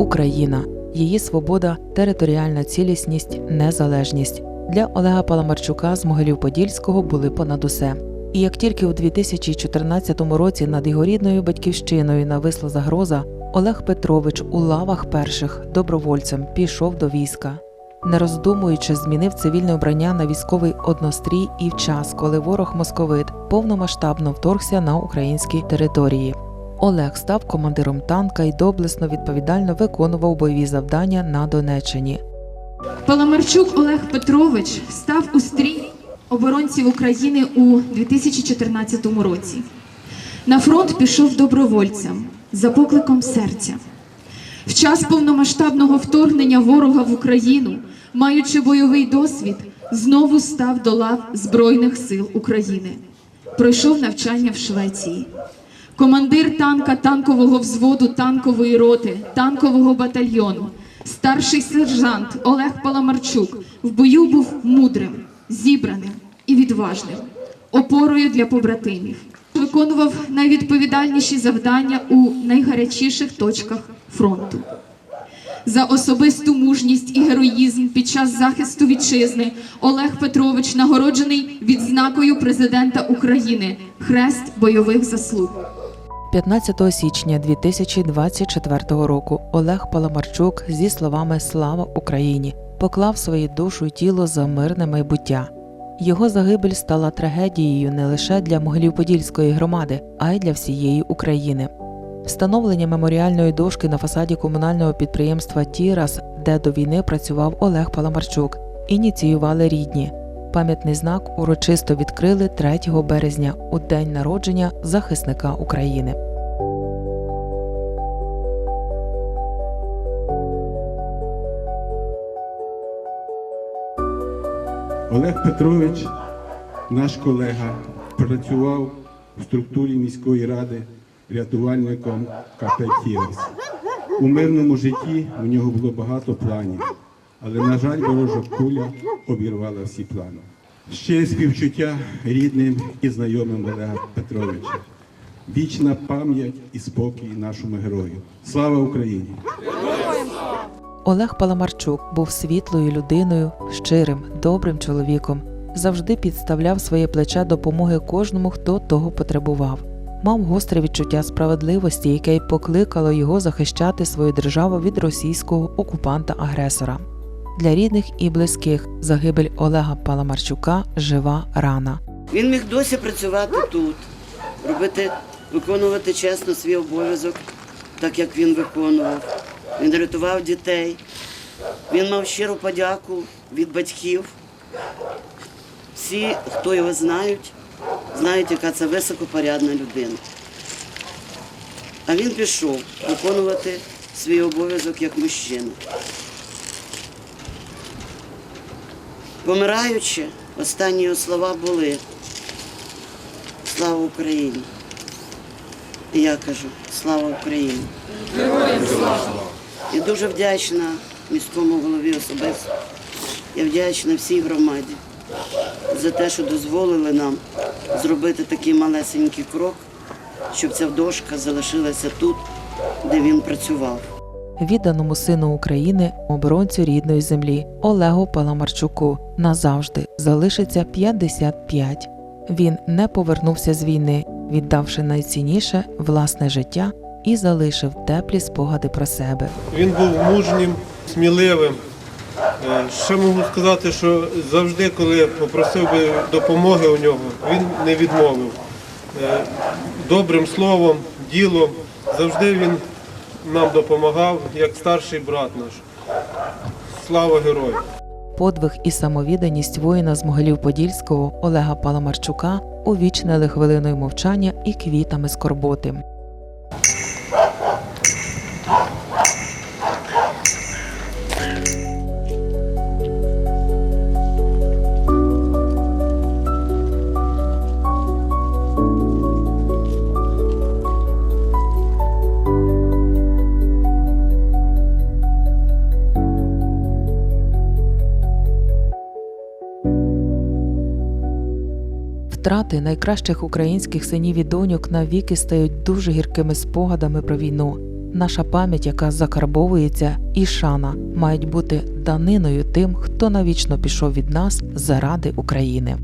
Україна, її свобода, територіальна цілісність, незалежність. Для Олега Паламарчука з Могилів-Подільського були понад усе. І як тільки у 2014 році над його рідною батьківщиною нависла загроза, Олег Петрович у лавах перших добровольцем пішов до війська. Не роздумуючи, змінив цивільне обрання на військовий однострій і в час, коли ворог московит повномасштабно вторгся на українські території. Олег став командиром танка і доблесно відповідально виконував бойові завдання на Донеччині. Паламарчук Олег Петрович став у стрій оборонців України у 2014 році. На фронт пішов добровольцем за покликом серця. В час повномасштабного вторгнення ворога в Україну, маючи бойовий досвід, знову став до лав Збройних сил України. Пройшов навчання в Швеції. Командир танка танкового взводу танкової роти, танкового батальйону, старший сержант Олег Паламарчук в бою був мудрим, зібраним і відважним, опорою для побратимів. Виконував найвідповідальніші завдання у найгарячіших точках фронту. За особисту мужність і героїзм під час захисту вітчизни Олег Петрович нагороджений відзнакою президента України Хрест бойових заслуг. 15 січня 2024 року Олег Паламарчук зі словами Слава Україні поклав свою душу й тіло за мирне майбуття. Його загибель стала трагедією не лише для Могилів-Подільської громади, а й для всієї України. Встановлення меморіальної дошки на фасаді комунального підприємства Тірас, де до війни працював Олег Паламарчук, ініціювали рідні. Пам'ятний знак урочисто відкрили 3 березня у день народження захисника України. Олег Петрович, наш колега, працював в структурі міської ради рятувальником КП «Тірес». У мирному житті у нього було багато планів, але, на жаль, ворожа куля обірвала всі плани. Ще співчуття рідним і знайомим Олега Петровича. Вічна пам'ять і спокій нашому герою. Слава Україні! Олег Паламарчук був світлою людиною, щирим, добрим чоловіком, завжди підставляв своє плече допомоги кожному, хто того потребував. Мав гостре відчуття справедливості, яке й покликало його захищати свою державу від російського окупанта-агресора. Для рідних і близьких загибель Олега Паламарчука жива рана. Він міг досі працювати тут, робити, виконувати чесно свій обов'язок, так як він виконував. Він рятував дітей. Він мав щиру подяку від батьків. Всі, хто його знають, знають, яка це високопорядна людина. А він пішов виконувати свій обов'язок як мужчина. Помираючи, останні його слова були Слава Україні. І я кажу Слава Україні. Героям слава! І дуже вдячна міському голові особисто. Я вдячна всій громаді за те, що дозволили нам зробити такий малесенький крок, щоб ця дошка залишилася тут, де він працював. Відданому сину України, оборонцю рідної землі Олегу Паламарчуку назавжди залишиться 55. Він не повернувся з війни, віддавши найцінніше власне життя і залишив теплі спогади про себе. Він був мужнім, сміливим. Е, Ще можу сказати, що завжди, коли попросив би допомоги у нього, він не відмовив. Е, Добрим словом, ділом, завжди він нам допомагав, як старший брат наш. Слава герою! Подвиг і самовідданість воїна з Могилів-Подільського Олега Паламарчука увічнили хвилиною мовчання і квітами скорботи. Втрати найкращих українських синів і доньок навіки стають дуже гіркими спогадами про війну. Наша пам'ять, яка закарбовується, і шана мають бути даниною тим, хто навічно пішов від нас заради України.